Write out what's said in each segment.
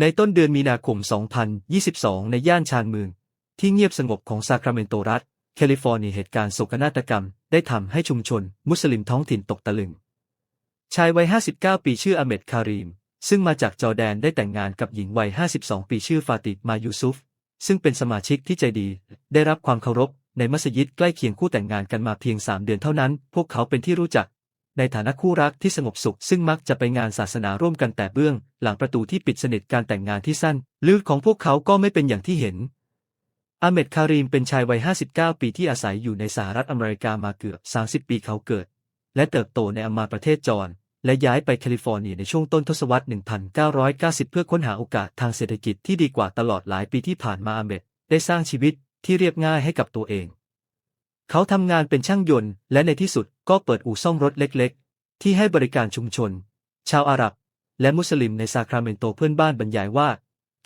ในต้นเดือนมีนาคม 2022 ในย่านชานเมือง ที่เงียบสงบของซาคราเมนโตรัฐ แคลิฟอร์เนียเหตุการณ์โศกนาฏกรรม ได้ทำให้ชุมชน มุสลิมท้องถิ่นตกตะลึง ชายวัย 59 ปีชื่ออเมดคารีม ซึ่งมาจากจอร์แดนได้แต่งงานกับหญิงวัย 52 ปีชื่อฟาติมายูซุฟ ซึ่งเป็นสมาชิกที่ใจดี ได้รับความเคารพในมัสยิดใกล้เคียงคู่แต่งงานกันมาเพียง 3 เดือนเท่านั้น พวกเขาเป็นที่รู้จัก ในฐานะคู่รักที่สงบสุขซึ่งมักจะไปงานศาสนาร่วมกันแต่เบื้อง หลังประตูที่ปิดสนิทการแต่งงานที่สั้นลือของพวกเขาก็ไม่เป็นอย่างที่เห็นอาเมดคารีมเป็นชายวัย 59 ปีที่อาศัยอยู่ในสหรัฐอเมริกามาเกือบ 30 ปีเขาเกิด และเติบโตในอามาประเทศจอร์นและย้ายไปแคลิฟอร์เนียในช่วงต้นทศวรรษ 1990 เพื่อค้นหาโอกาสทางเศรษฐกิจที่ดีกว่าตลอดหลายปีที่ผ่านมาอาเมดได้สร้างชีวิตที่เรียบง่ายให้กับตัวเอง เขาทำงานเป็นช่างยนต์ และในที่สุดก็เปิดอู่ซ่อมรถเล็กๆ ที่ให้บริการชุมชน ชาวอาหรับ และมุสลิมในซาคราเมนโตเพื่อนบ้านบรรยายว่า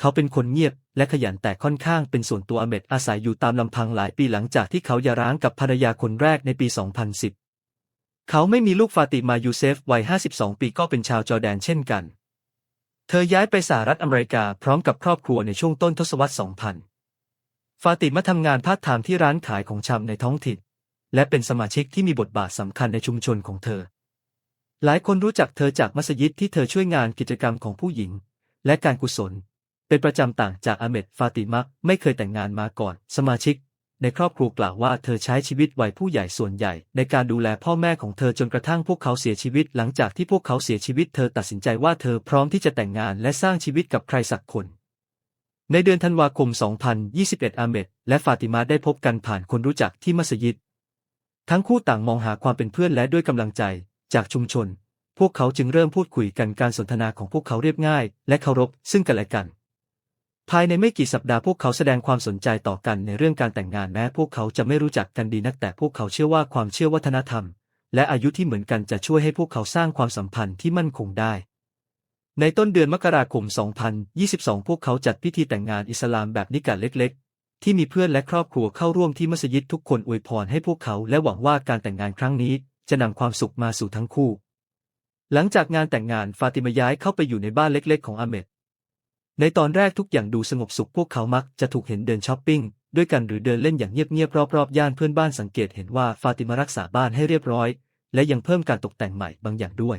เขาเป็นคนเงียบและขยันแต่ค่อนข้างเป็นส่วนตัวอเมดอาศัยอยู่ตามลำพังหลายปีหลังจากที่เขาหย่าร้างกับภรรยาคนแรกในปี 2010 เขาไม่มีลูกฟาติมายูเซฟวัย 52 ปีก็เป็นชาวจอร์แดนเช่นกัน เธอย้ายไปสหรัฐอเมริกาพร้อมกับครอบครัวในช่วงต้นทศวรรษ 2000 ฟาติมาทำงานพาร์ทไทม์ที่ร้านขายของชำในท้องถิ่น และเป็นสมาชิกที่มีบทบาทสำคัญในชุมชนของเธอ หลายคนรู้จักเธอจากมัสยิดที่เธอช่วยงานกิจกรรมของผู้หญิง และการกุศล เป็นประจำต่างจากอาเมดฟาติมะไม่เคยแต่งงานมาก่อน สมาชิก ในครอบครัวกล่าวว่าเธอใช้ชีวิตวัยผู้ใหญ่ส่วนใหญ่ ในการดูแลพ่อแม่ของเธอจนกระทั่งพวกเขาเสียชีวิต หลังจากที่พวกเขาเสียชีวิต เธอตัดสินใจว่าเธอพร้อมที่จะแต่งงานและสร้างชีวิตกับใครสักคน ในเดือนธันวาคม 2021 อาเมดและฟาติมาได้พบกันผ่านคนรู้จักที่มัสยิด ทั้งคู่ต่างมองหาความเป็นเพื่อนและด้วยกำลังใจ จากชุมชน พวกเขาจึงเริ่มพูดคุยกันการสนทนาของพวกเขาเรียบง่าย และเคารพซึ่งกันและกัน ภายในไม่กี่สัปดาห์พวกเขาแสดงความสนใจต่อกันในเรื่องการแต่งงานแม้พวกเขาจะไม่รู้จักกันดีนักแต่พวกเขาเชื่อว่าความเชื่อวัฒนธรรม และอายุที่เหมือนกันจะช่วยให้พวกเขาสร้างความสัมพันธ์ที่มั่นคงได้ ในต้นเดือนมกราคม 2022 พวกเขาจัดพิธีแต่งงานอิสลามแบบนิกะเล็ก ๆ ที่มีเพื่อนและครอบครัวเข้าร่วมที่มัสยิดทุกคนอวยพรให้พวกเขาและหวังว่าการแต่งงานครั้งนี้จะนำความสุขมาสู่ทั้งคู่ หลังจากงานแต่งงานฟาติมาย้ายเข้าไปอยู่ในบ้านเล็ก ๆ ของอาเมดในตอนแรกทุกอย่างดูสงบสุขพวกเขามักจะถูกเห็นเดินช้อปปิ้งด้วยกันหรือเดินเล่นอย่างเงียบๆรอบๆย่านเพื่อนบ้านสังเกตเห็นว่าฟาติมารักษาบ้านให้เรียบร้อย และยังเพิ่มการตกแต่งใหม่บางอย่างด้วย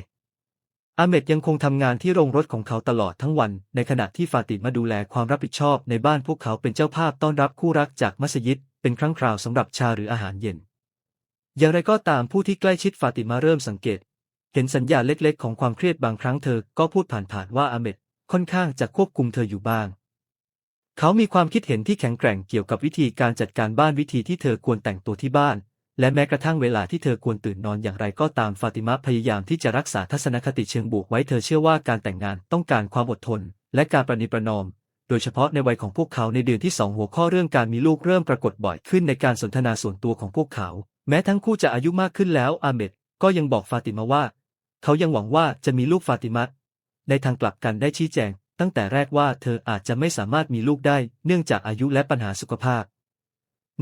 อาเมดยังคงทำงานที่โรงรถของเขาตลอดทั้งวัน ในขณะที่ฟาติมาดูแลความรับผิดชอบในบ้านพวกเขาเป็นเจ้าภาพต้อนรับคู่รักจากมัสยิด เป็นครั้งคราวสำหรับชาหรืออาหารเย็น อย่างไรก็ตามผู้ที่ใกล้ชิดฟาติมาเริ่มสังเกต เห็นสัญญาเล็กๆ ของความเครียดบางครั้งเธอก็พูดผ่านๆว่าอาเมดค่อนข้างจะควบคุมเธออยู่บ้าง เขามีความคิดเห็นที่แข็งแกร่งเกี่ยวกับวิธีการจัดการบ้านวิธีที่เธอควรแต่งตัวที่บ้าน และแม้กระทั่งเวลาที่เธอควรตื่นนอนอย่างไรก็ตามฟาติมาพยายามที่จะรักษาทัศนคติเชิงบวกไว้เธอเชื่อว่าการแต่งงานต้องการความอดทน และการประนีประนอม โดยเฉพาะในวัยของพวกเขาในเดือนที่สองหัวข้อเรื่องการมีลูกเริ่มปรากฏบ่อยขึ้นในการสนทนาส่วนตัวของพวกเขา แม้ทั้งคู่จะอายุมากขึ้นแล้วอาเมดก็ยังบอกฟาติมาว่า เขายังหวังว่าจะมีลูกฟาติมาในทางกลับกันได้ชี้แจง ตั้งแต่แรกว่าเธออาจจะไม่สามารถมีลูกได้ เนื่องจากอายุและปัญหาสุขภาพ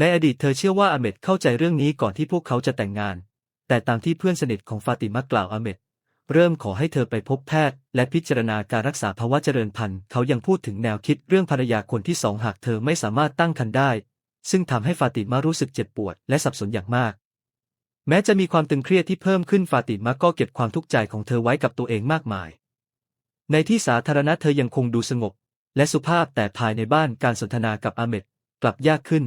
ในอดีตเธอเชื่อว่าอาเมดเข้าใจเรื่องนี้ก่อนที่พวกเขาจะแต่งงาน แต่ตามที่เพื่อนสนิทของฟาติมากล่าวอาเมดเริ่มขอให้เธอไปพบแพทย์ และพิจารณาการรักษาภาวะเจริญพันธุ์เขายังพูดถึงแนวคิดเรื่องภรรยาคนที่สองหากเธอไม่สามารถตั้งครรภ์ได้ ซึ่งทำให้ฟาติมารู้สึกเจ็บปวดและสับสนอย่างมาก แม้จะมีความตึงเครียดที่เพิ่มขึ้นฟาติมาก็เก็บความทุกข์ใจของเธอไว้กับตัวเองมากมาย ในที่สาธารณะเธอยังคงดูสงบ และสุภาพแต่ภายในบ้านการสนทนากับอาเมดกลับยากขึ้น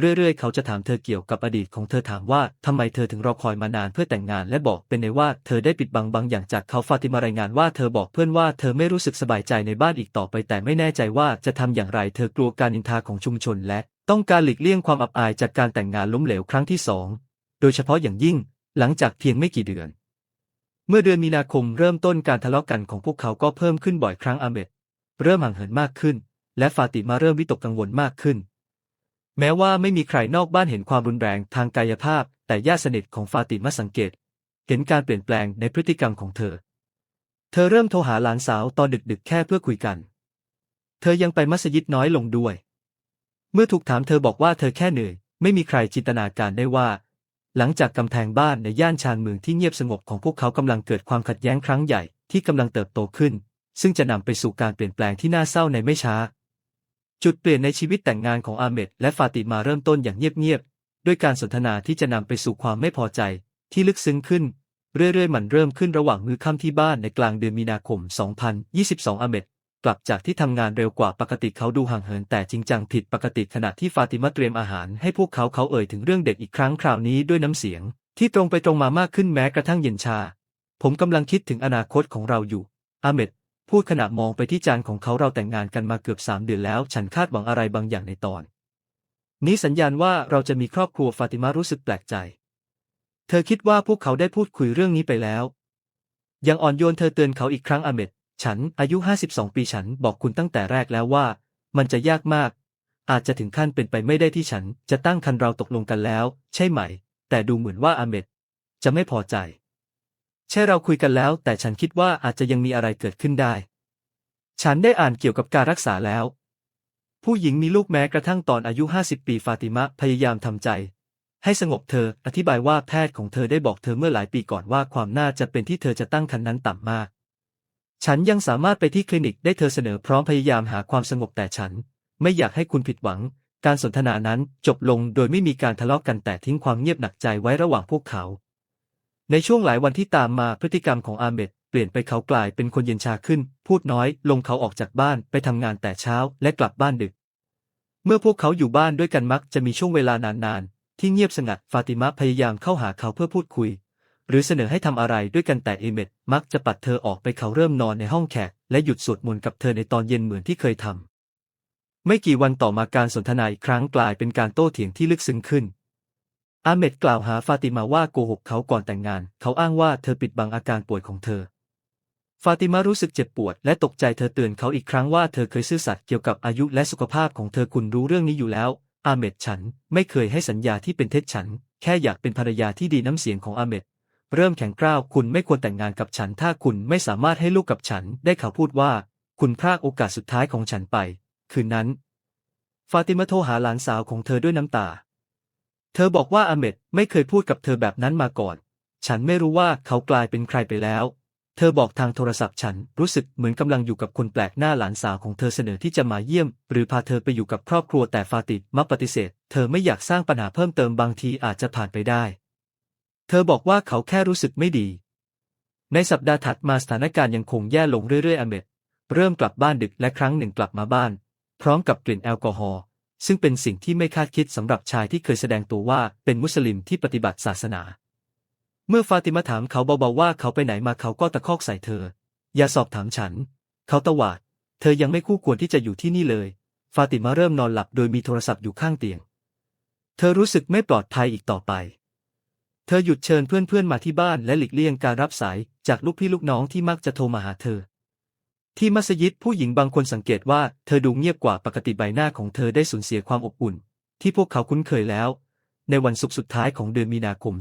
เรื่อยๆ เขาจะถามเธอเกี่ยวกับอดีตของเธอถามว่าทำไมเธอถึงรอคอยมานานเพื่อแต่งงานและบอกเป็นในว่าเธอได้ปิดบังบางอย่างจากเขาฟาติมารายงานว่าเธอบอกเพื่อนว่าเธอไม่รู้สึกสบายใจในบ้านอีกต่อไป แต่ไม่แน่ใจว่าจะทำอย่างไร เธอกลัวการนินทาของชุมชน และต้องการหลีกเลี่ยงความอับอายจากการแต่งงานล้มเหลวครั้งที่สองโดยเฉพาะอย่างยิ่ง หลังจากเพียงไม่กี่เดือน เมื่อเดือนมีนาคมเริ่มต้นการทะเลาะกันของพวกเขาก็เพิ่มขึ้นบ่อยครั้งอาเมดเริ่มห่างเหินมากขึ้น และฟาติมาเริ่มวิตกกังวลมากขึ้น แม้ว่าไม่มีใครนอกบ้านเห็นความรุนแรงทางกายภาพ แต่ญาติสนิทของฟาติมาสังเกต เห็นการเปลี่ยนแปลงในพฤติกรรมของเธอ เธอเริ่มโทรหาหลานสาวตอนดึกๆ แค่เพื่อคุยกัน เธอยังไปมัสยิดน้อยลงด้วย เมื่อถูกถามเธอบอกว่าเธอแค่เหนื่อย ไม่มีใครจินตนาการได้ว่า หลังจากกำแพงบ้านในย่านชานเมืองที่เงียบสงบของพวกเขากำลังเกิดความขัดแย้งครั้งใหญ่ที่กำลังเติบโตขึ้น ซึ่งจะนำไปสู่การเปลี่ยนแปลงที่น่าเศร้าในไม่ช้า จุดเปลี่ยนในชีวิตแต่งงานของอาเมดและฟาติมาเริ่มต้นอย่างเงียบๆ ด้วยการสนทนาที่จะนำไปสู่ความไม่พอใจที่ลึกซึ้งขึ้น เรื่อยๆ มันเริ่มขึ้นระหว่างมื้อค่ำที่บ้านในกลางเดือนมีนาคม 2022 อาเมดกลับจากที่ทำงานเร็วกว่าปกติเขาดูห่างเหินแต่จริงจังผิดปกติขณะที่ฟาติมาเตรียมอาหารให้พวกเขาเขาเอ่ยถึงเรื่องเด็กอีกครั้งคราวนี้ด้วยน้ำเสียง ที่ตรงไปตรงมามากขึ้นแม้กระทั่งเย็นชา ผมกำลังคิดถึงอนาคตของเราอยู่อาเมด พูดขณะมองไปที่จานของเขาเราแต่งงานกันมาเกือบสามเดือนแล้ว ฉันคาดหวังอะไรบางอย่างในตอน นี้สัญญาณว่าเราจะมีครอบครัวฟาติมารู้สึกแปลกใจ เธอคิดว่าพวกเขาได้พูดคุยเรื่องนี้ไปแล้ว ยังอ่อนโยนเธอเตือนเขาอีกครั้งอาเมดฉันอายุ 52 ปีฉันบอกคุณตั้งแต่แรกแล้วว่า มันจะยากมาก อาจจะถึงขั้นเป็นไปไม่ได้ที่ฉันจะตั้งคันเราตกลงกันแล้ว ใช่ไหม แต่ดูเหมือนว่าอาเมดจะไม่พอใจ ใช่เราคุยกันแล้ว แต่ฉันคิดว่าอาจจะยังมีอะไรเกิดขึ้นได้ ฉันได้อ่านเกี่ยวกับการรักษาแล้ว ผู้หญิงมีลูกแม้กระทั่งตอนอายุ 50 ปีฟาติมะพยายามทำใจ ให้สงบเธออธิบายว่าแพทย์ของเธอได้บอกเธอเมื่อหลายปีก่อนว่าความน่าจะเป็นที่เธอจะตั้งครรภ์นั้นต่ำมาก ฉันยังสามารถไปที่คลินิกได้เธอเสนอพร้อมพยายามหาความสงบแต่ฉัน ไม่อยากให้คุณผิดหวัง การสนทนานั้นจบลงโดยไม่มีการทะเลาะกันแต่ทิ้งความเงียบหนักใจไว้ระหว่างพวกเขา ในช่วงหลายวันที่ตามมาพฤติกรรมของอาเมดเปลี่ยนไปเขากลายเป็นคนเย็นชาขึ้น พูดน้อย ลงเขาออกจากบ้านไปทำงานแต่เช้าและกลับบ้านดึก เมื่อพวกเขาอยู่บ้านด้วยกันมักจะมีช่วงเวลานานๆ ที่เงียบสงัดฟาติมะพยายามเข้าหาเขาเพื่อพูดคุย หรือเสนอให้ทำอะไรด้วยกันแต่เอเมดมักจะปัดเธอออกไปเขาเริ่มนอนในห้องแขก และหยุดสวดมนต์กับเธอในตอนเย็นเหมือนที่เคยทำไม่กี่วันต่อมาการสนทนาอีกครั้งกลายเป็นการโต้เถียงที่ลึกซึ้งขึ้น อาเมดกล่าวหาฟาติมาว่าโกหกเขาก่อนแต่งงาน เขาอ้างว่าเธอปิดบังอาการป่วยของเธอ ฟาติมารู้สึกเจ็บปวดและตกใจเธอเตือนเขาอีกครั้งว่าเธอเคยซื่อสัตย์เกี่ยวกับอายุและสุขภาพของเธอคุณรู้เรื่องนี้อยู่แล้ว อาเมดฉันไม่เคยให้สัญญาที่เป็นเท็จฉัน แค่อยากเป็นภรรยาที่ดีน้ำเสียงของอาเมดเริ่มแข็งกร้าวคุณไม่ควรแต่งงานกับฉัน ถ้าคุณไม่สามารถให้ลูกกับฉัน ได้เขาพูดว่า คุณพรากโอกาสสุดท้ายของฉันไป คืนนั้น ฟาติมาโทรหาหลานสาวของเธอด้วยน้ำตา เธอบอกว่าอาเมดไม่เคยพูดกับเธอแบบนั้นมาก่อน ฉันไม่รู้ว่าเขากลายเป็นใครไปแล้ว เธอบอกทางโทรศัพท์ฉันรู้สึกเหมือนกำลังอยู่กับคนแปลกหน้าหลานสาวของเธอเสนอที่จะมาเยี่ยม หรือพาเธอไปอยู่กับครอบครัวแต่ฟาติมาปฏิเสธ เธอไม่อยากสร้างปัญหาเพิ่มเติมบางทีอาจจะผ่านไปได้ เธอบอกว่าเขาแค่รู้สึกไม่ดี ในสัปดาห์ถัดมาสถานการณ์ยังคงแย่ลงเรื่อยๆอาเมดเริ่มกลับบ้านดึกและครั้งหนึ่งกลับมาบ้าน พร้อมกับกลิ่นแอลกอฮอล์ ซึ่งเป็นสิ่งที่ไม่คาดคิดสำหรับชายที่เคยแสดงตัวว่าเป็นมุสลิมที่ปฏิบัติศาสนา เมื่อฟาติมาถามเขาเบาๆว่าเขาไปไหนมาเขาก็ตะคอกใส่เธอ อย่าสอบถามฉัน เขาตะวาด เธอยังไม่คู่ควรที่จะอยู่ที่นี่เลย ฟาติมาเริ่มนอนหลับโดยมีโทรศัพท์อยู่ข้างเตียง เธอรู้สึกไม่ปลอดภัยอีกต่อไป เธอหยุดเชิญเพื่อนๆมาที่บ้านและหลีกเลี่ยงการรับสายจากลูกพี่ลูกน้องที่มักจะโทรมาหาเธอ ที่มัสยิดผู้หญิงบางคนสังเกตว่าเธอดูเงียบกว่าปกติใบหน้าของเธอได้สูญเสียความอบอุ่น ที่พวกเขาคุ้นเคยแล้ว ในวันศุกร์สุดท้ายของเดือนมีนาคม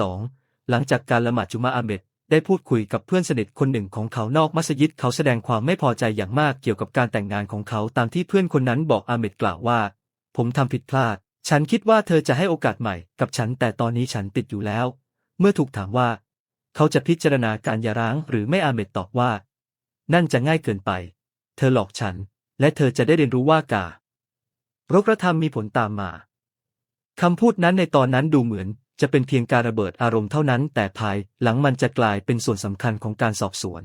2022 หลังจากการละหมาดจุมาอาเมดได้พูดคุยกับเพื่อนสนิทคนหนึ่งของเขานอกมัสยิดเขาแสดงความไม่พอใจอย่างมากเกี่ยวกับการแต่งงานของเขาตามที่เพื่อนคนนั้นบอกอาเมดกล่าวว่า ผมทำผิดพลาด ฉันคิดว่าเธอจะให้โอกาสใหม่กับฉันแต่ตอนนี้ฉันติดอยู่แล้ว เมื่อถูกถามว่า เขาจะพิจารณาการหย่าร้างหรือไม่อาเมดตอบว่า นั่นจะง่ายเกินไป เธอหลอกฉัน และเธอจะได้เรียนรู้ว่ากา รกระทำมีผลตามมาคำพูดนั้นในตอนนั้นดูเหมือนจะเป็นเพียงการระเบิดอารมณ์เท่านั้น แต่ภายหลังมันจะกลายเป็นส่วนสำคัญของการสอบสวน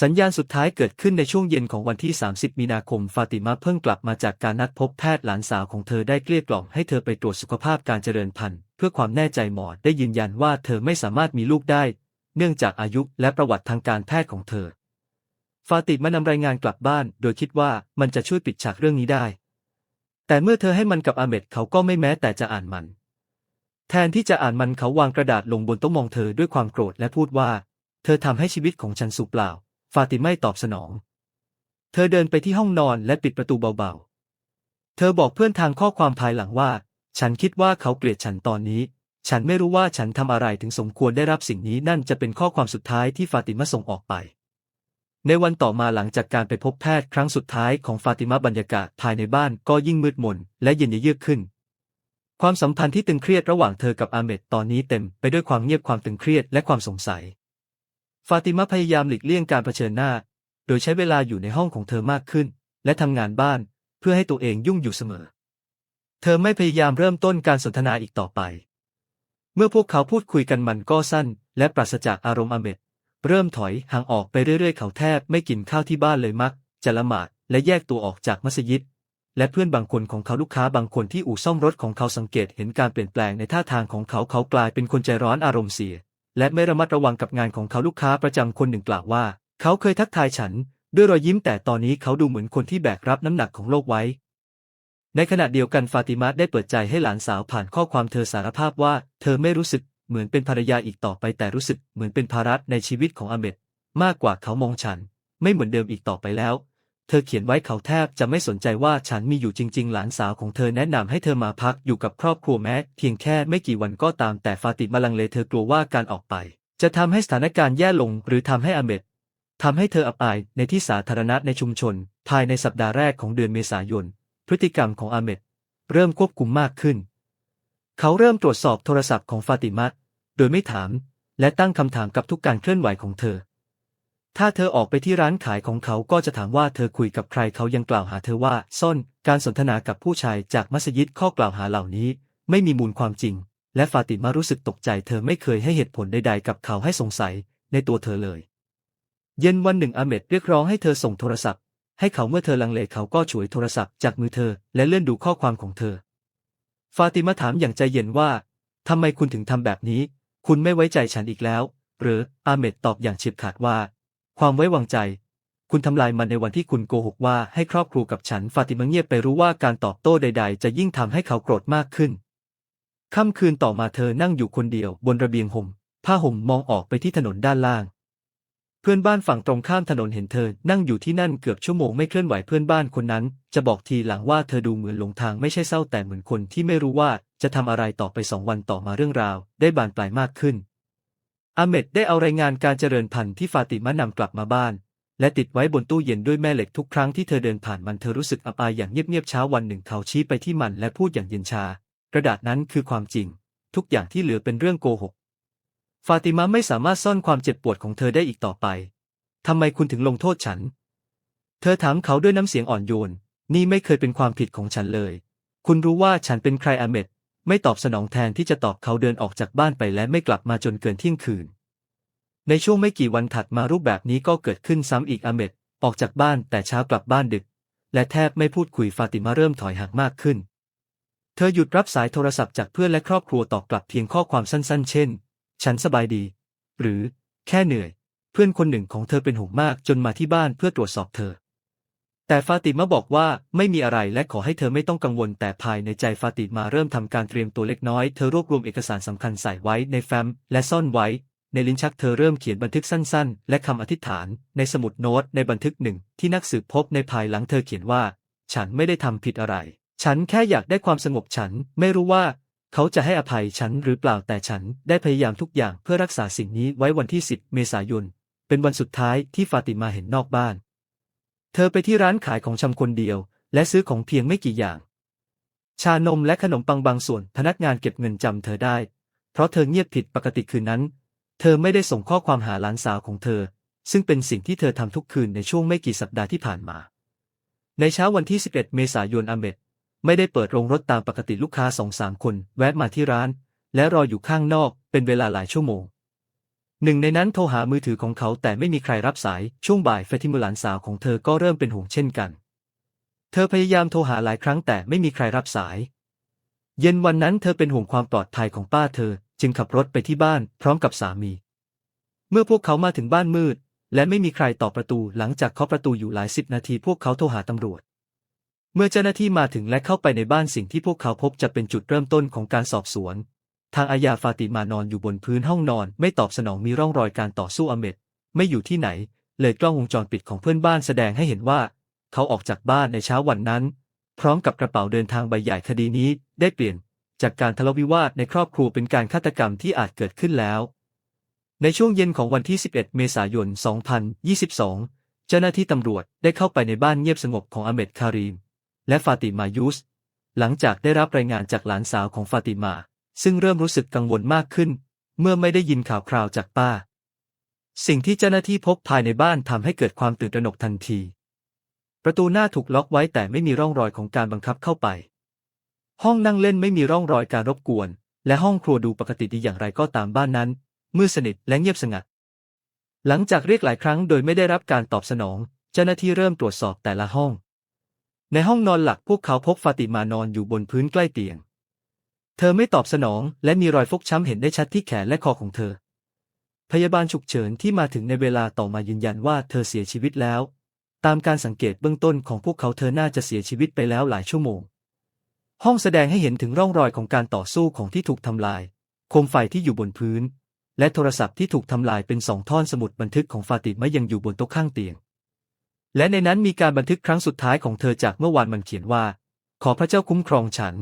สัญญาณสุดท้ายเกิดขึ้นในช่วงเย็นของวันที่ 30 มีนาคม ฟาติมาเพิ่งกลับมาจากการนัดพบแพทย์หลานสาวของเธอได้เกลี้ยกล่อมให้เธอไปตรวจสุขภาพการเจริญพันธุ์ เพื่อความแน่ใจหมอได้ยืนยันว่าเธอไม่สามารถมีลูกได้ เนื่องจากอายุและประวัติทางการแพทย์ของเธอ ฟาติมานำรายงานกลับบ้าน โดยคิดว่ามันจะช่วยปิดฉากเรื่องนี้ได้ แต่เมื่อเธอให้มันกับอาเมดเขาก็ไม่แม้แต่จะอ่านมัน แทนที่จะอ่านมันเขาวางกระดาษลงบนโต๊ะมองเธอด้วยความโกรธและพูดว่า เธอทำให้ชีวิตของฉันสูญเปล่า ฟาติไม่ตอบสนอง เธอเดินไปที่ห้องนอนและปิดประตูเบาๆ เธอบอกเพื่อนทางข้อความภายหลังว่า ฉันคิดว่าเขาเกลียดฉันตอนนี้ ฉันไม่รู้ว่าฉันทำอะไรถึงสมควรได้รับสิ่งนี้นั่นจะเป็นข้อความสุดท้ายที่ฟาติมาส่งออกไป ในวันต่อมาหลังจากการไปพบแพทย์ครั้งสุดท้ายของฟาติมาบรรยากาศภายในบ้านก็ยิ่งมืดมนและเย็นเยือกขึ้น ความสัมพันธ์ที่ตึงเครียดระหว่างเธอกับอาเมดตอนนี้เต็มไปด้วยความเงียบความตึงเครียดและความสงสัย ฟาติมาพยายามหลีกเลี่ยงการเผชิญหน้า โดยใช้เวลาอยู่ในห้องของเธอมากขึ้น และทำงานบ้านเพื่อให้ตัวเองยุ่งอยู่เสมอ เธอไม่พยายามเริ่มต้นการสนทนาอีกต่อไป เมื่อพวกเขาพูดคุยกันมันก็สั้น และปราศจากอารมณ์อาเมด เริ่มถอยห่างออกไปเรื่อยๆ เขาแทบไม่กินข้าวที่บ้านเลยมัก จะละหมาดและแยกตัวออกจากมัสยิด และเพื่อนบางคนของเขาลูกค้าบางคนที่อู่ซ่อมรถของเขาสังเกตเห็นการเปลี่ยนแปลงในท่าทางของเขาเขากลายเป็นคนใจร้อนอารมณ์เสีย และไม่ระมัดระวังกับงานของเขาลูกค้าประจำคนหนึ่งกล่าวว่า เขาเคยทักทายฉัน ด้วยรอยยิ้มแต่ตอนนี้เขาดูเหมือนคนที่แบกรับน้ำหนักของโลกไว้ ในขณะเดียวกันฟาติมาได้เปิดใจให้หลานสาวผ่านข้อความเธอสารภาพว่า เธอไม่รู้สึก เหมือนเป็นภรรยาอีกต่อไปแต่รู้สึกเหมือนเป็นภาระในชีวิตของอาเมดมากกว่าเขามองฉัน ไม่เหมือนเดิมอีกต่อไปแล้ว เธอเขียนไว้เขาแทบจะไม่สนใจว่าฉันมีอยู่จริง ๆ หลานสาวของเธอแนะนำให้เธอมาพักอยู่กับครอบครัวแม้เพียงแค่ไม่กี่วันก็ตามแต่ฟาติมาลังเลเธอกลัวว่าการออกไป จะทำให้สถานการณ์แย่ลงหรือทำให้อาเมดทำให้เธออับอายในที่สาธารณะในชุมชน ภายในสัปดาห์แรกของเดือนเมษายน พฤติกรรมของอาเมดเริ่มควบคุมมากขึ้น เขาเริ่มตรวจสอบโทรศัพท์ของฟาติมาโดยไม่ถาม และตั้งคำถามกับทุกการเคลื่อนไหวของเธอ ถ้าเธอออกไปที่ร้านขายของเขาก็จะถามว่าเธอคุยกับใครเขายังกล่าวหาเธอว่าซ่อนการสนทนากับผู้ชายจากมัสยิดข้อกล่าวหาเหล่านี้ ไม่มีมูลความจริง และฟาติมารู้สึกตกใจ เธอไม่เคยให้เหตุผลใดๆ กับเขาให้สงสัยในตัวเธอเลย เย็นวันหนึ่งอาเมดเรียกร้องให้เธอส่งโทรศัพท์ ให้เขาเมื่อเธอลังเลเขาก็ฉวยโทรศัพท์จากมือเธอ และเลื่อนดูข้อความของเธอ ฟาติมาถามอย่างใจเย็นว่าทำไมคุณถึงทำแบบนี้ คุณไม่ไว้ใจฉันอีกแล้ว หรืออาเมดตอบอย่างเฉียบขาดว่า ความไว้วางใจ คุณทำลายมันในวันที่คุณโกหกว่าให้ครอบครัวกับฉัน ฟาติมาเงียบไปรู้ว่าการตอบโต้ใด ๆ จะยิ่งทำให้เขาโกรธมากขึ้นค่ำคืนต่อมาเธอนั่งอยู่คนเดียวบนระเบียงห่มผ้าห่มมองออกไปที่ถนนด้านล่าง เพื่อนบ้านฝั่งตรงข้ามถนนเห็นเธอ นั่งอยู่ที่นั่นเกือบชั่วโมงไม่เคลื่อนไหวเพื่อนบ้านคนนั้น จะบอกทีหลังว่าเธอดูเหมือนหลงทางไม่ใช่เศร้าแต่เหมือนคนที่ไม่รู้ว่าจะทำอะไรต่อไปสองวันต่อมาเรื่องราว ได้บานปลายมากขึ้น อาเมดได้เอารายงานการเจริญพันธุ์ที่ฟาติมะนำกลับมาบ้าน และติดไว้บนตู้เย็นด้วยแม่เหล็กทุกครั้งที่เธอเดินผ่านมันเธอรู้สึกอับอายอย่างเงียบๆเช้าวันหนึ่งเขาชี้ไปที่มันและพูดอย่างเย็นชา กระดาษนั้นคือความจริง ทุกอย่างที่เหลือเป็นเรื่องโกหก ฟาติมะไม่สามารถซ่อนความเจ็บปวดของเธอได้อีกต่อไป ทำไมคุณถึงลงโทษฉัน เธอถามเขาด้วยน้ำเสียงอ่อนโยน นี่ไม่เคยเป็นความผิดของฉันเลย คุณรู้ว่าฉันเป็นใครอาเมดไม่ตอบสนองแทนที่จะตอบเขาเดินออกจากบ้านไปและไม่กลับมาจนเกินเที่ยงคืน ในช่วงไม่กี่วันถัดมารูปแบบนี้ก็เกิดขึ้นซ้ำอีกอาเมดออกจากบ้านแต่เช้ากลับบ้านดึก และแทบไม่พูดคุยฟาติมาเริ่มถอยห่างมากขึ้น เธอหยุดรับสายโทรศัพท์จากเพื่อนและครอบครัวตอบกลับเพียงข้อความสั้นๆ เช่น ฉันสบายดี หรือ แค่เหนื่อย เพื่อนคนหนึ่งของเธอเป็นห่วงมากจนมาที่บ้านเพื่อตรวจสอบเธอ แต่ฟาติมาบอกว่าไม่มีอะไรและขอให้เธอไม่ต้องกังวล แต่ภายในใจฟาติมาเริ่มทำการเตรียมตัวเล็กน้อย เธอรวบรวมเอกสารสำคัญใส่ไว้ในแฟ้มและซ่อนไว้ ในลิ้นชักเธอเริ่มเขียนบันทึกสั้น ๆ และคำอธิษฐาน ในสมุดโน้ตในบันทึกหนึ่งที่นักสืบพบในภายหลังเธอเขียนว่า ฉันไม่ได้ทำผิดอะไรฉันแค่อยากได้ความสงบฉันไม่รู้ว่า เขาจะให้อภัยฉันหรือเปล่าแต่ฉันได้พยายามทุกอย่างเพื่อรักษาสิ่งนี้ไว้วันที่ 10 เมษายน เป็นวันสุดท้ายที่ฟาติมาเห็นนอกบ้าน เธอไปที่ร้านขายของชำคนเดียว และซื้อของเพียงไม่กี่อย่าง ชานมและขนมปังบางส่วนพนักงานเก็บเงินจำเธอได้ เพราะเธอเงียบผิดปกติคืนนั้น เธอไม่ได้ส่งข้อความหาหลานสาวของเธอ ซึ่งเป็นสิ่งที่เธอทำทุกคืนในช่วงไม่กี่สัปดาห์ที่ผ่านมา ในเช้าวันที่ 11 เมษายนอเมด ไม่ได้เปิดโรงรถตามปกติลูกค้าสองสามคน แวะมาที่ร้าน และรออยู่ข้างนอกเป็นเวลาหลายชั่วโมง หนึ่งในนั้นโทรหามือถือของเขาแต่ไม่มีใครรับสายช่วงบ่ายเฟติมุลานสาวของเธอก็เริ่มเป็นห่วงเช่นกัน เธอพยายามโทรหาหลายครั้งแต่ไม่มีใครรับสาย เย็นวันนั้นเธอเป็นห่วงความปลอดภัยของป้าเธอ จึงขับรถไปที่บ้าน พร้อมกับสามี เมื่อพวกเขามาถึงบ้านมืด และไม่มีใครตอบประตูหลังจากเคาะประตูอยู่หลายสิบนาทีพวกเขาโทรหาตำรวจ เมื่อเจ้าหน้าที่มาถึงและเข้าไปในบ้านสิ่งที่พวกเขาพบจะเป็นจุดเริ่มต้นของการสอบสวน ทางอาญาฟาติมานอนอยู่บนพื้นห้องนอน ไม่ตอบสนองมีร่องรอยการต่อสู้อเมดไม่อยู่ที่ไหน เลยกล้องวงจรปิดของเพื่อนบ้านแสดงให้เห็นว่า เขาออกจากบ้านในเช้าวันนั้น พร้อมกับกระเป๋าเดินทางใบใหญ่คดีนี้ได้เปลี่ยน จากการทะเลาะวิวาทในครอบครัวเป็นการฆาตกรรมที่อาจเกิดขึ้นแล้ว ในช่วงเย็นของวันที่ 11 เมษายน 2022 เจ้าหน้าที่ตำรวจได้เข้าไปในบ้านเงียบสงบของอเมดคารีม และฟาติมายุสหลังจากได้รับรายงานจากหลานสาวของฟาติมา ซึ่งเริ่มรู้สึกกังวลมากขึ้น เมื่อไม่ได้ยินข่าวคราวจากป้า สิ่งที่เจ้าหน้าที่พบภายในบ้านทำให้เกิดความตื่นตระหนกทันที ประตูหน้าถูกล็อกไว้แต่ไม่มีร่องรอยของการบังคับเข้าไป ห้องนั่งเล่นไม่มีร่องรอยการรบกวน และห้องครัวดูปกติดีอย่างไรก็ตามบ้านนั้นมืดสนิทและเงียบสงัด หลังจากเรียกหลายครั้งโดยไม่ได้รับการตอบสนอง เจ้าหน้าที่เริ่มตรวจสอบแต่ละห้อง ในห้องนอนหลักพวกเขาพบฟาติมานอนอยู่บนพื้นใกล้เตียง เธอไม่ตอบสนองและมีรอยฟกช้ำเห็นได้ชัดที่แขนและคอของเธอ พยาบาลฉุกเฉินที่มาถึงในเวลาต่อมายืนยันว่าเธอเสียชีวิตแล้ว ตามการสังเกตเบื้องต้นของพวกเขาเธอน่าจะเสียชีวิตไปแล้วหลายชั่วโมง ห้องแสดงให้เห็นถึงร่องรอยของการต่อสู้ของที่ถูกทำลาย โคมไฟที่อยู่บนพื้น และโทรศัพท์ที่ถูกทำลายเป็นสองท่อนสมุดบันทึกของฟาติมะยังอยู่บนโต๊ะข้างเตียง และในนั้นมีการบันทึกครั้งสุดท้ายของเธอจากเมื่อวานมันเขียนว่า ขอพระเจ้าคุ้มครองฉัน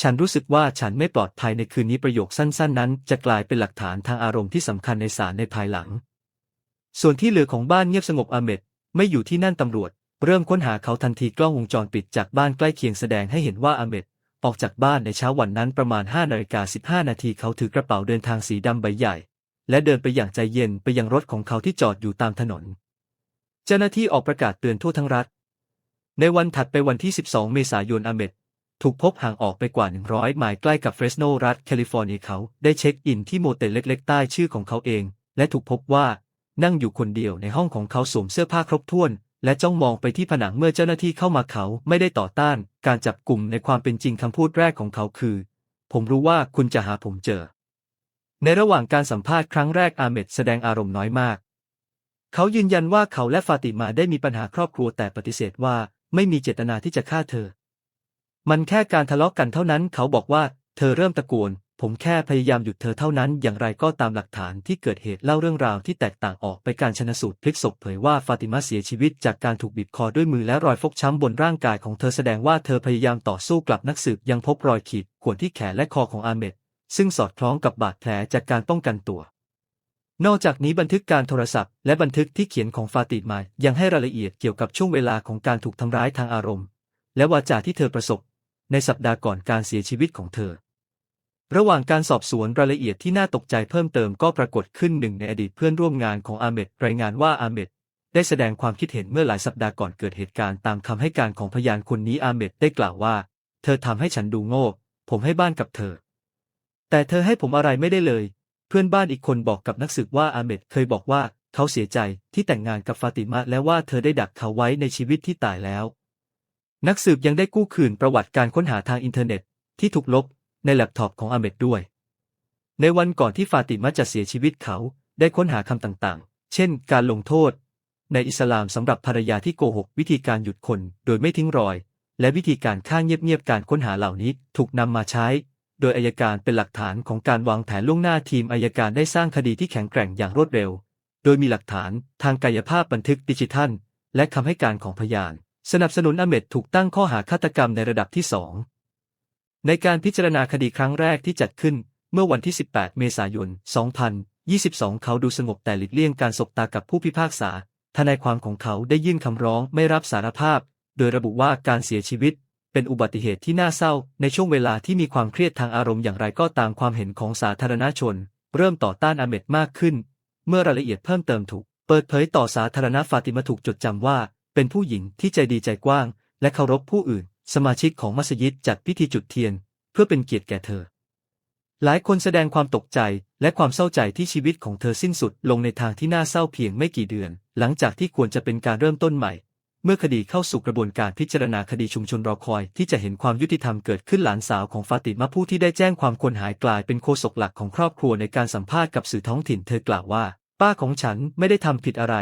ฉันรู้สึกว่าฉันไม่ปลอดภัยในคืนนี้ประโยคสั้น ๆ นั้น จะกลายเป็นหลักฐานทางอารมณ์ที่สำคัญในศาลในภายหลัง ส่วนที่เหลือของบ้านเงียบสงบอาเมดไม่อยู่ที่นั่นตำรวจ เริ่มค้นหาเขาทันทีกล้องวงจรปิดจากบ้านใกล้เคียงแสดงให้เห็นว่าอาเมดออกจากบ้านในเช้าวันนั้นประมาณ5นาฬิกา15นาทีเขาถือกระเป๋าเดินทางสีดำใบใหญ่ และเดินไปอย่างใจเย็นไปยังรถของเขาที่จอดอยู่ตามถนน เจ้าหน้าที่ออกประกาศเตือนทั่วทั้งรัฐ ในวันถัดไปวันที่ 12 เมษายนอาเมดถูกพบห่างออกไปกว่า 100 ไมล์ใกล้กับเฟรสโนรัฐแคลิฟอร์เนียเขาได้เช็คอินที่โมเตลเล็ก ๆ ใต้ชื่อของเขาเอง และถูกพบว่านั่งอยู่คนเดียวในห้องของเขาสวมเสื้อผ้าครบถ้วน และจ้องมองไปที่ผนังเมื่อเจ้าหน้าที่เข้ามาเขาไม่ได้ต่อต้าน การจับกลุ่มในความเป็นจริงคำพูดแรกของเขาคือ ผมรู้ว่าคุณจะหาผมเจอ ในระหว่างการสัมภาษณ์ครั้งแรกอาเมดแสดงอารมณ์น้อยมาก เขายืนยันว่าเขาและฟาติมาได้มีปัญหาครอบครัวแต่ปฏิเสธว่าไม่มีเจตนาที่จะฆ่าเธอ มันแค่การทะเลาะกันเท่านั้น เขาบอกว่าเธอเริ่มตะโกน ผมแค่พยายามหยุดเธอเท่านั้น อย่างไรก็ตามหลักฐานที่เกิดเหตุเล่าเรื่องราวที่แตกต่างออกไปการชนสูตรพลิกศพเผยว่าฟาติมาเสียชีวิตจากการถูกบีบคอด้วยมือและรอยฟกช้ำบนร่างกายของเธอแสดงว่าเธอพยายามต่อสู้กลับนักสืบยังพบรอยขีดข่วนที่แขนและคอของอาเมดซึ่งสอดคล้องกับบาดแผลจากการป้องกันตัว นอกจากนี้บันทึกการโทรศัพท์และบันทึกที่เขียนของฟาติมายังให้รายละเอียดเกี่ยวกับช่วงเวลาของการถูกทำร้ายทางอารมณ์ และวาจาที่เธอประสบ ในสัปดาห์ก่อนการเสียชีวิตของเธอ ระหว่างการสอบสวนรายละเอียดที่น่าตกใจเพิ่มเติมก็ปรากฏขึ้นหนึ่งในอดีตเพื่อนร่วมงานของอาเมดรายงานว่าอาเมดได้แสดงความคิดเห็นเมื่อหลายสัปดาห์ก่อนเกิดเหตุการณ์ตามคำให้การของพยานคนนี้อาเมดได้กล่าวว่า เธอทำให้ฉันดูโง่ ผมให้บ้านกับเธอ แต่เธอให้ผมอะไรไม่ได้เลย เพื่อนบ้านอีกคนบอกกับนักสืบว่าอาเมดเคยบอกว่าเขาเสียใจที่แต่งงานกับฟาติมาและว่าเธอได้ดักเขาไว้ในชีวิตที่ตายแล้ว นักสืบยังได้กู้คืนประวัติการค้นหาทางอินเทอร์เน็ตที่ถูกลบในแล็ปท็อปของอาเมดด้วย ในวันก่อนที่ฟาติมาจะเสียชีวิตเขาได้ค้นหาคำต่างๆ เช่น การลงโทษ ในอิสลามสำหรับภรรยาที่โกหกวิธีการหยุดคนโดยไม่ทิ้งรอย และวิธีการฆ่าเงียบๆการค้นหาเหล่านี้ถูกนำมาใช้ โดยอายการเป็นหลักฐานของการวางแผนล่วงหน้าทีมอายการได้สร้างคดีที่แข็งแกร่งอย่างรวดเร็ว โดยมีหลักฐานทางกายภาพบันทึกดิจิทัล และคำให้การของพยาน สนับสนุนอเมดถูกตั้งข้อหาฆาตกรรมในระดับที่สองในการพิจารณาคดีครั้งแรกที่จัดขึ้นเมื่อวันที่ 18 เมษายน 2022 เขาดูสงบแต่หลีกเลี่ยงการสบตากับผู้พิพากษา ทนายความของเขาได้ยื่นคำร้องไม่รับสารภาพ โดยระบุว่าการเสียชีวิต เป็นอุบัติเหตุที่น่าเศร้า ในช่วงเวลาที่มีความเครียดทางอารมณ์อย่างไรก็ตามความเห็นของสาธารณชน เริ่มต่อต้านอาเมดมากขึ้น เมื่อรายละเอียดเพิ่มเติมถูก เปิดเผยต่อสาธารณฟาติมาถูกจดจำว่า เป็นผู้หญิงที่ใจดีใจกว้าง และเคารพผู้อื่น สมาชิกของมัสยิดจัดพิธีจุดเทียน เพื่อเป็นเกียรติแก่เธอ หลายคนแสดงความตกใจและความเศร้าใจที่ชีวิตของเธอสิ้นสุดลงในทางที่น่าเศร้าเพียงไม่กี่เดือน หลังจากที่ควรจะเป็นการเริ่มต้นใหม่ เมื่อคดีเข้าสู่กระบวนการพิจารณาคดีชุมชนรอคอยที่จะเห็นความยุติธรรมเกิดขึ้นหลานสาวของฟาติมาผู้ที่ได้แจ้งความคนหายกลายเป็นโฆษกหลักของครอบครัวในการสัมภาษณ์กับสื่อท้องถิ่นเธอกล่าวว่า ป้าของฉันไม่ได้ทำผิดอะไร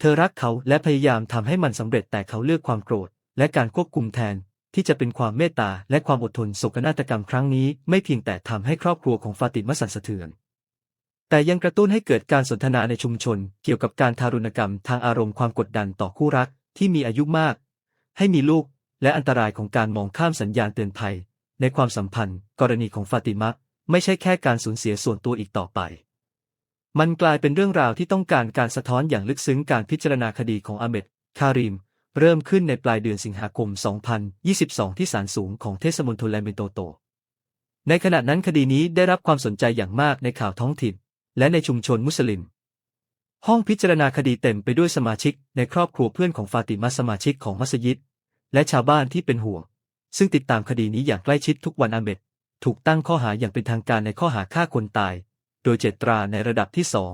เธอรักเขาและพยายามทำให้มันสำเร็จแต่เขาเลือกความโกรธ และการควบคุมแทน ที่จะเป็นความเมตตาและความอดทนโศกนาฏกรรมครั้งนี้ไม่เพียงแต่ทำให้ครอบครัวของฟาติมาสั่นสะเทือนแต่ยังกระตุ้นให้เกิดการสนทนาในชุมชน เกี่ยวกับการทารุณกรรมทางอารมณ์ความกดดันต่อคู่รัก ที่มีอายุมาก ให้มีลูก และอันตรายของการมองข้ามสัญญาณเตือนภัย ในความสัมพันธ์ กรณีของฟาติมะไม่ใช่แค่การสูญเสียส่วนตัวอีกต่อไป มันกลายเป็นเรื่องราวที่ต้องการการสะท้อนอย่างลึกซึ้งการพิจารณาคดีของอาเมดคาริม เริ่มขึ้นในปลายเดือนสิงหาคม 2022 ที่ศาลสูงของเทศมนตรแลเมนโตโต ในขณะนั้นคดีนี้ได้รับความสนใจอย่างมากในข่าวท้องถิ่น และในชุมชนมุสลิม ห้องพิจารณาคดีเต็มไปด้วยสมาชิกในครอบครัวเพื่อนของฟาติมาสมาชิกของมัสยิด และชาวบ้านที่เป็นห่วง ซึ่งติดตามคดีนี้อย่างใกล้ชิดทุกวันอาเมดถูกตั้งข้อหาอย่างเป็นทางการในข้อหาฆ่าคนตาย โดยเจตราในระดับที่สอง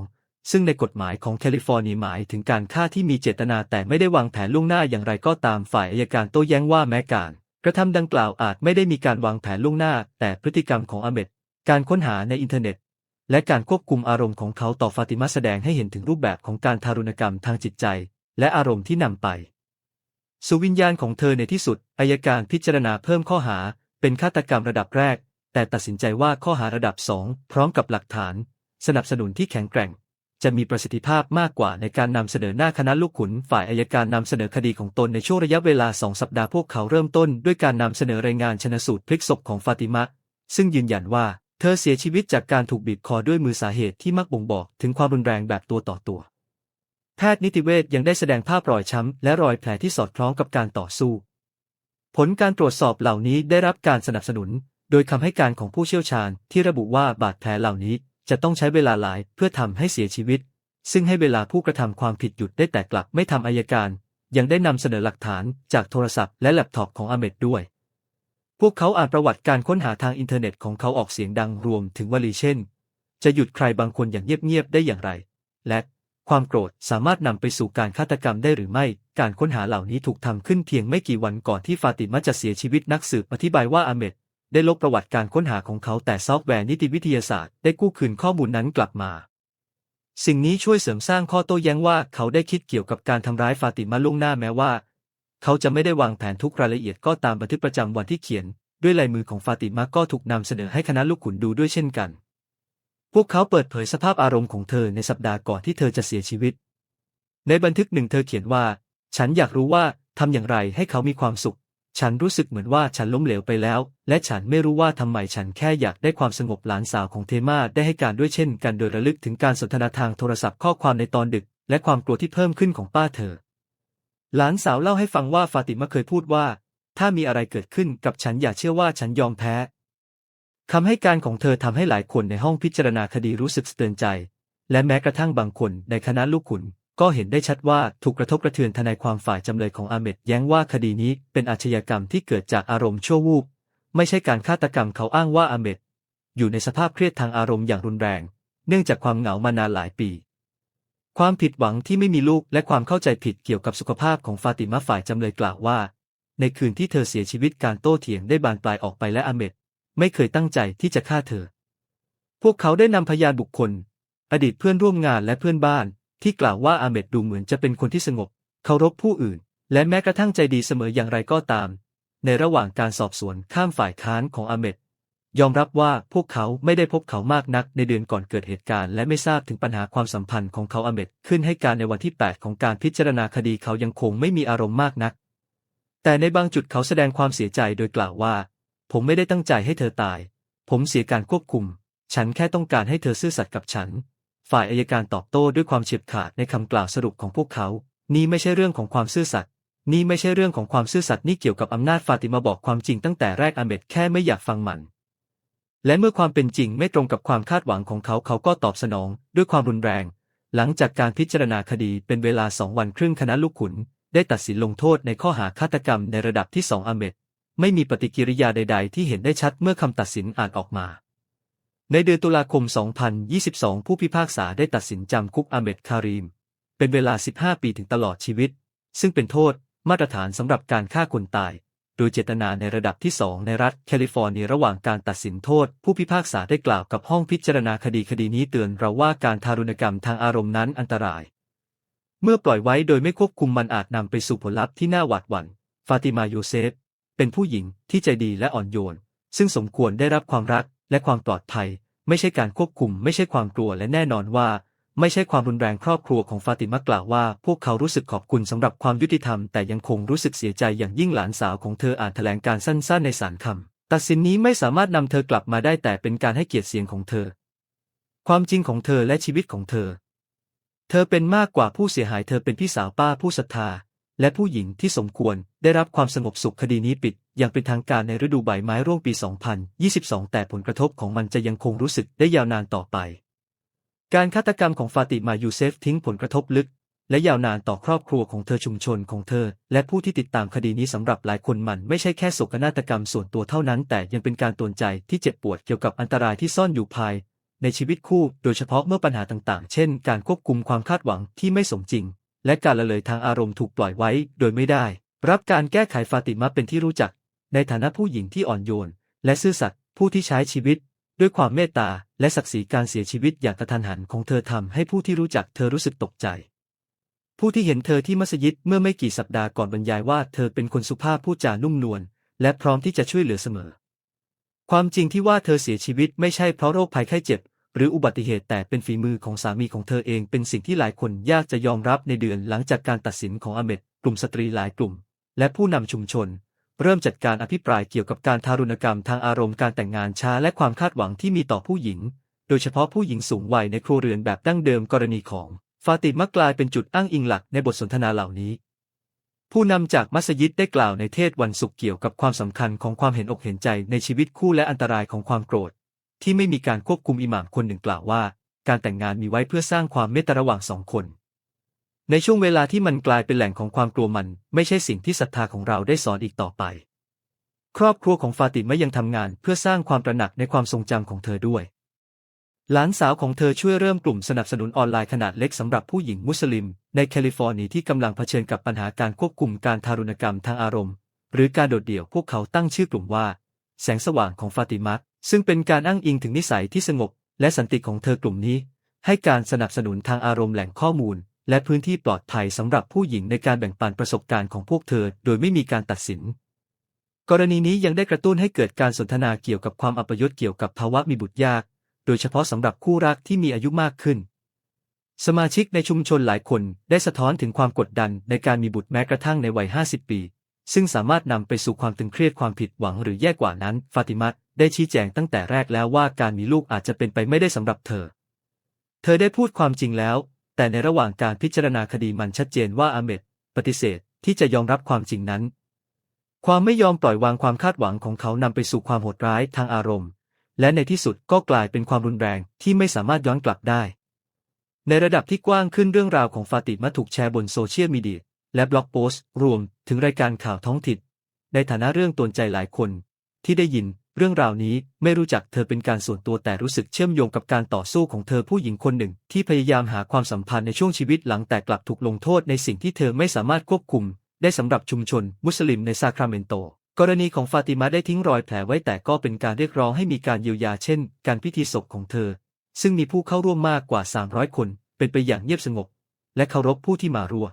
ซึ่งในกฎหมายของแคลิฟอร์เนียหมายถึงการฆ่าที่มีเจตนาแต่ไม่ได้วางแผนล่วงหน้าอย่างไรก็ตามฝ่ายอายการโต้แย้งว่าแม้การ กระทำดังกล่าวอาจไม่ได้มีการวางแผนล่วงหน้า แต่พฤติกรรมของอาเมดการค้นหาในอินเทอร์เน็ต และการควบคุมอารมณ์ของเขาต่อฟาติมาแสดงให้เห็นถึงรูปแบบของการทารุณกรรมทางจิตใจ และอารมณ์ที่นำไปสู่วิญญาณของเธอในที่สุดอายการพิจารณาเพิ่มข้อหา เป็นฆาตกรรมระดับแรก แต่ตัดสินใจว่าข้อหาระดับสองพร้อมกับหลักฐาน สนับสนุนที่แข็งแกร่ง จะมีประสิทธิภาพมากกว่าในการนำเสนอหน้าคณะลูกขุน ฝ่ายอายการนำเสนอคดีของตนในช่วงระยะเวลาสองสัปดาห์พวกเขาเริ่มต้น ด้วยการนำเสนอรายงานชนสูตรพลิกศพของฟาติมะซึ่งยืนยันว่า เธอเสียชีวิตจากการถูกบีบคอด้วยมือสาเหตุที่มักบ่งบอกถึงความรุนแรงแบบตัวต่อตัว แพทย์นิติเวชยังได้แสดงภาพรอยช้ำ และรอยแผลที่สอดคล้องกับการต่อสู้ ผลการตรวจสอบเหล่านี้ได้รับการสนับสนุน โดยคำให้การของผู้เชี่ยวชาญที่ระบุว่าบาดแผลเหล่านี้จะต้องใช้เวลาหลายเพื่อทำให้เสียชีวิต ซึ่งให้เวลาผู้กระทำความผิดหยุดได้แต่กลับไม่ทำอายการ ยังได้นำเสนอหลักฐานจากโทรศัพท์และแล็ปท็อปของอเมดด้วย พวกเขาอ่านประวัติการค้นหาทางอินเทอร์เน็ตของเขาออกเสียงดังรวมถึงวลีเช่น จะหยุดใครบางคนอย่างเงียบๆได้อย่างไร และความโกรธสามารถนำไปสู่การฆาตกรรมได้หรือไม่ การค้นหาเหล่านี้ถูกทำขึ้นเพียงไม่กี่วันก่อนที่ฟาติมาจะเสียชีวิตนักสืบอธิบายว่าอาเมดได้ลบประวัติการค้นหาของเขาแต่ซอฟต์แวร์นิติวิทยาศาสตร์ได้กู้คืนข้อมูลนั้นกลับมา สิ่งนี้ช่วยเสริมสร้างข้อโต้แย้งว่าเขาได้คิดเกี่ยวกับการทำร้ายฟาติมาล่วงหน้าแม้ว่า เขาจะไม่ได้วางแผนทุกรายละเอียดก็ตามบันทึกประจำวันที่เขียน ด้วยลายมือของฟาติมาก็ถูกนำเสนอให้คณะลูกขุนดูด้วยเช่นกัน พวกเขาเปิดเผยสภาพอารมณ์ของเธอในสัปดาห์ก่อนที่เธอจะเสียชีวิต ในบันทึกหนึ่งเธอเขียนว่า ฉันอยากรู้ว่าทำอย่างไรให้เขามีความสุข ฉันรู้สึกเหมือนว่าฉันล้มเหลวไปแล้ว และฉันไม่รู้ว่าทำไมฉันแค่อยากได้ความสงบหลานสาวของเทมาได้ให้การด้วยเช่น กันโดยระลึกถึงการสนทนาทางโทรศัพท์ข้อความในตอนดึก และความกลัวที่เพิ่มขึ้นของป้าเธอ หลานสาวเล่าให้ฟังว่าฟาติมาเคยพูดว่า ถ้ามีอะไรเกิดขึ้นกับฉันอย่าเชื่อว่าฉันยอมแพ้คำให้การของเธอทำให้หลายคนในห้องพิจารณาคดีรู้สึกสะเตือนใจ และแม้กระทั่งบางคนในคณะลูกขุน ก็เห็นได้ชัดว่าถูกกระทบกระเทือนทนายความฝ่ายจำเลยของอาเมดแย้งว่าคดีนี้เป็นอาชญากรรมที่เกิดจากอารมณ์ชั่ววูบไม่ใช่การฆาตกรรมเขาอ้างว่าอาเมดอยู่ในสภาพเครียดทางอารมณ์อย่างรุนแรง เนื่องจากความเหงามานานหลายปี ความผิดหวังที่ไม่มีลูกและความเข้าใจผิดเกี่ยวกับสุขภาพของฟาติมาฝ่ายจำเลยกล่าวว่า ในคืนที่เธอเสียชีวิตการโต้เถียงได้บานปลายออกไปและอาเมดไม่เคยตั้งใจที่จะฆ่าเธอ พวกเขาได้นำพยานบุคคล อดีตเพื่อนร่วมงานและเพื่อนบ้าน ที่กล่าวว่าอาเมดดูเหมือนจะเป็นคนที่สงบ เคารพผู้อื่น และแม้กระทั่งใจดีเสมออย่างไรก็ตาม ในระหว่างการสอบสวนข้ามฝ่ายค้านของอาเมด ยอมรับว่าพวกเขาไม่ได้พบเขามากนักในเดือนก่อนเกิดเหตุการณ์และไม่ทราบถึงปัญหาความสัมพันธ์ของเขาอเมดขึ้นให้การในวันที่ 8 ของการพิจารณาคดีเขายังคงไม่มีอารมณ์มากนัก แต่ในบางจุดเขาแสดงความเสียใจโดยกล่าวว่า ผมไม่ได้ตั้งใจให้เธอตาย ผมเสียการควบคุม ฉันแค่ต้องการให้เธอซื่อสัตย์กับฉัน ฝ่ายอายการตอบโต้ด้วยความเฉียบขาดในคำกล่าวสรุปของพวกเขา นี่ไม่ใช่เรื่องของความซื่อสัตย์นี่ไม่ใช่เรื่องของความซื่อสัตย์นี่เกี่ยวกับอำนาจฟาติมาบอกความจริงตั้งแต่แรกอเมดแค่ไม่อยากฟังมัน และเมื่อความเป็นจริงไม่ตรงกับความคาดหวังของเขาเขาก็ตอบสนอง ด้วยความรุนแรง หลังจากการพิจารณาคดีเป็นเวลาสองวันครึ่งคณะลูกขุน ได้ตัดสินลงโทษในข้อหาฆาตกรรมในระดับที่สองอาเมดไม่มีปฏิกิริยาใด ๆ ที่เห็นได้ชัดเมื่อคำตัดสินอ่านออกมา ในเดือนตุลาคม 2022 ผู้พิพากษาได้ตัดสินจำคุกอาเมดคารีม เป็นเวลา 15 ปีถึงตลอดชีวิต ซึ่งเป็นโทษมาตรฐานสำหรับการฆ่าคนตาย โดยเจตนาในระดับที่2ในรัฐแคลิฟอร์เนียระหว่างการตัดสินโทษ ผู้พิพากษาได้กล่าวกับห้องพิจารณาคดีคดีนี้เตือนเราว่าการทารุณกรรมทางอารมณ์นั้นอันตราย เมื่อปล่อยไว้โดยไม่ควบคุมมันอาจนำไปสู่ผลลัพธ์ที่น่าหวาดหวั่น ฟาติมาโยเซฟ เป็นผู้หญิงที่ใจดีและอ่อนโยน ซึ่งสมควรได้รับความรักและความปลอดภัย ไม่ใช่การควบคุม ไม่ใช่ความกลัวและแน่นอนว่า ไม่ใช่ความรุนแรงครอบครัวของฟาติมากล่าวว่า พวกเขารู้สึกขอบคุณสำหรับความยุติธรรมแต่ยังคงรู้สึกเสียใจอย่างยิ่งหลานสาวของเธออ่านแถลงการสั้นๆในศาลคำตัดสินนี้ไม่สามารถนำเธอกลับมาได้แต่เป็นการให้เกียรติเสียงของเธอ ความจริงของเธอและชีวิตของเธอ เธอเป็นมากกว่าผู้เสียหายเธอเป็นพี่สาวป้าผู้ศรัทธา และผู้หญิงที่สมควรได้รับความสงบสุขคดีนี้ปิด อย่างเป็นทางการในฤดูใบไม้ร่วงปี 2022 แต่ผลกระทบของมันจะยังคงรู้สึกได้ยาวนานต่อไป การฆาตกรรมของฟาติมายูเซฟทิ้งผลกระทบลึก และยาวนานต่อครอบครัวของเธอชุมชนของเธอ และผู้ที่ติดตามคดีนี้สำหรับหลายคนมันไม่ใช่แค่โศกนาฏกรรมส่วนตัวเท่านั้น แต่ยังเป็นการตวนใจที่เจ็บปวดเกี่ยวกับอันตรายที่ซ่อนอยู่ภาย ในชีวิตคู่ โดยเฉพาะเมื่อปัญหาต่างๆ เช่น การควบคุมความคาดหวังที่ไม่สมจริง และการละเลยทางอารมณ์ถูกปล่อยไว้ โดยไม่ได้ รับการแก้ไขฟาติมาเป็นที่รู้จัก ในฐานะผู้หญิงที่อ่อนโยน และซื่อสัตย์ผู้ที่ใช้ชีวิต ด้วยความเมตตาและศักดิ์ศรีการเสียชีวิตอย่างกระทันหันของเธอทำให้ผู้ที่รู้จักเธอรู้สึกตกใจ ผู้ที่เห็นเธอที่มัสยิดเมื่อไม่กี่สัปดาห์ก่อนบรรยายว่าเธอเป็นคนสุภาพพูดจานุ่มนวลและพร้อมที่จะช่วยเหลือเสมอ ความจริงที่ว่าเธอเสียชีวิตไม่ใช่เพราะโรคภัยไข้เจ็บ หรืออุบัติเหตุแต่เป็นฝีมือของสามีของเธอเองเป็นสิ่งที่หลายคนยากจะยอมรับในเดือนหลังจากการตัดสินของอเมดกลุ่มสตรีหลายกลุ่ม และผู้นำชุมชน เริ่มจัดการอภิปรายเกี่ยวกับการทารุณกรรมทางอารมณ์การแต่งงานช้าและความคาดหวังที่มีต่อผู้หญิง โดยเฉพาะผู้หญิงสูงวัยในครัวเรือนแบบดั้งเดิมกรณีของ ฟาติมะกลายเป็นจุดอ้างอิงหลักในบทสนทนาเหล่านี้ ผู้นำจากมัสยิดได้กล่าวในเทศวันศุกร์เกี่ยวกับความสำคัญของความเห็นอกเห็นใจในชีวิตคู่และอันตรายของความโกรธ ที่ไม่มีการควบคุมอิหม่ามคนหนึ่งกล่าวว่า การแต่งงานมีไว้เพื่อสร้างความเมตตาระหว่างสองคน ในช่วงเวลาที่มันกลายเป็นแหล่งของความกลัวมัน ไม่ใช่สิ่งที่ศรัทธาของเราได้สอนอีกต่อไป ครอบครัวของฟาติมะยังทำงานเพื่อสร้างความตระหนักในความทรงจำของเธอด้วย หลานสาวของเธอช่วยเริ่มกลุ่มสนับสนุนออนไลน์ขนาดเล็กสำหรับผู้หญิงมุสลิม ในแคลิฟอร์เนียที่กำลังเผชิญกับปัญหาการควบคุมการทารุณกรรมทางอารมณ์ หรือการโดดเดี่ยวพวกเขาตั้งชื่อกลุ่มว่า แสงสว่างของฟาติมะซึ่งเป็นการอ้างอิงถึงนิสัยที่สงบและสันติของเธอกลุ่มนี้ ให้การสนับสนุนทางอารมณ์แหล่งข้อมูล และพื้นที่ปลอดภัยสำหรับผู้หญิงในการแบ่งปันประสบการณ์ของพวกเธอโดยไม่มีการตัดสิน กรณีนี้ยังได้กระตุ้นให้เกิดการสนทนาเกี่ยวกับความอัปยศเกี่ยวกับภาวะมีบุตรยาก โดยเฉพาะสำหรับคู่รักที่มีอายุมากขึ้น สมาชิกในชุมชนหลายคนได้สะท้อนถึงความกดดันในการมีบุตรแม้กระทั่งในวัย 50 ปี ซึ่งสามารถนำไปสู่ความตึงเครียดความผิดหวังหรือแย่กว่านั้น ฟาติมัตได้ชี้แจงตั้งแต่แรกแล้วว่าการมีลูกอาจจะเป็นไปไม่ได้สำหรับเธอ เธอได้พูดความจริงแล้ว แต่ในระหว่างการพิจารณาคดีมันชัดเจนว่าอาเมดปฏิเสธที่จะยอมรับความจริงนั้น ความไม่ยอมปล่อยวางความคาดหวังของเขานำไปสู่ความโหดร้ายทางอารมณ์ และในที่สุดก็กลายเป็นความรุนแรงที่ไม่สามารถย้อนกลับได้ ในระดับที่กว้างขึ้นเรื่องราวของฟาติมาถูกแชร์บนโซเชียลมีเดียและบล็อกโพสต์รวมถึงรายการข่าวท้องถิ่นในฐานะเรื่องตนใจหลายคนที่ได้ยิน เรื่องราวนี้ไม่รู้จักเธอเป็นการส่วนตัวแต่รู้สึกเชื่อมโยงกับการต่อสู้ของเธอผู้หญิงคนหนึ่ง ที่พยายามหาความสัมพันธ์ในช่วงชีวิตหลังแต่กลับถูกลงโทษในสิ่งที่เธอไม่สามารถควบคุม ได้สำหรับชุมชน มุสลิมในซาคราเมนโต กรณีของฟาติมาได้ทิ้งรอยแผลไว้แต่ก็เป็นการเรียกร้องให้มีการเยียวยาเช่น การพิธีศพของเธอ ซึ่งมีผู้เข้าร่วมมากกว่า 300 คน เป็นไปอย่างเงียบสงบ และเคารพผู้ที่มาร่วม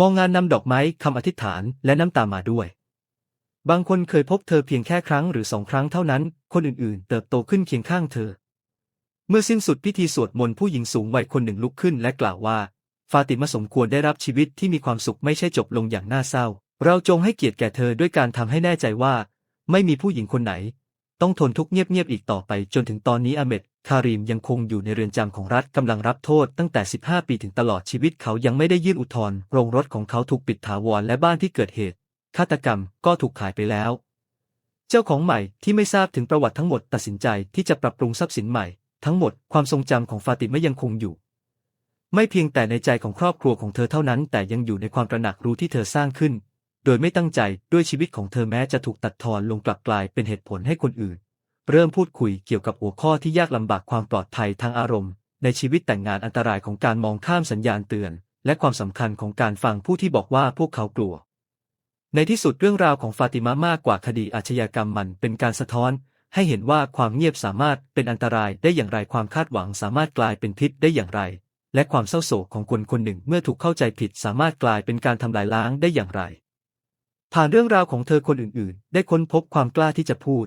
มองงานนำดอกไม้คำอธิษฐานและน้ำตามาด้วย บางคนเคยพบเธอเพียงแค่ครั้งหรือสองครั้งเท่านั้น คนอื่นๆ เติบโตขึ้นเคียงข้างเธอ เมื่อสิ้นสุดพิธีสวดมนต์ผู้หญิงสูงวัยคนหนึ่งลุกขึ้นและกล่าวว่า ฟาติมาสมควรได้รับชีวิตที่มีความสุขไม่ใช่จบลงอย่างน่าเศร้า เราจงให้เกียรติแก่เธอด้วยการทำให้แน่ใจว่า ไม่มีผู้หญิงคนไหน ต้องทนทุกข์เงียบๆอีกต่อไป จนถึงตอนนี้อเมดคารีมยังคงอยู่ในเรือนจำของรัฐกำลังรับโทษตั้งแต่ 15 ปีถึงตลอดชีวิตเขายังไม่ได้ยื่นอุทธรณ์โรงรถของเขาถูกปิดถาวรและบ้านที่เกิดเหตุ ฆาตกรรมก็ถูกขายไปแล้ว เจ้าของใหม่ที่ไม่ทราบถึงประวัติทั้งหมดตัดสินใจที่จะปรับปรุงทรัพย์สินใหม่ ทั้งหมดความทรงจำของฟาติมายังคงอยู่ ไม่เพียงแต่ในใจของครอบครัวของเธอเท่านั้น แต่ยังอยู่ในความตระหนักรู้ที่เธอสร้างขึ้น โดยไม่ตั้งใจด้วยชีวิตของเธอแม้จะถูกตัดทอนลงกลับกลายเป็นเหตุผลให้คนอื่น เริ่มพูดคุยเกี่ยวกับหัวข้อที่ยากลำบากความปลอดภัยทางอารมณ์ ในชีวิตแต่งงานอันตรายของการมองข้ามสัญญาณเตือน และความสำคัญของการฟังผู้ที่บอกว่าพวกเขากลัว ในที่สุดเรื่องราวของฟาติมามากกว่าคดีอาชญากรรมมันเป็นการสะท้อน ให้เห็นว่าความเงียบสามารถเป็นอันตรายได้อย่างไรความคาดหวังสามารถกลายเป็นพิษได้อย่างไร และความเศร้าโศกของคนคนหนึ่งเมื่อถูกเข้าใจผิดสามารถกลายเป็นการทำลายล้างได้อย่างไร ผ่านเรื่องราวของเธอคนอื่นๆ ได้ค้นพบความกล้าที่จะพูด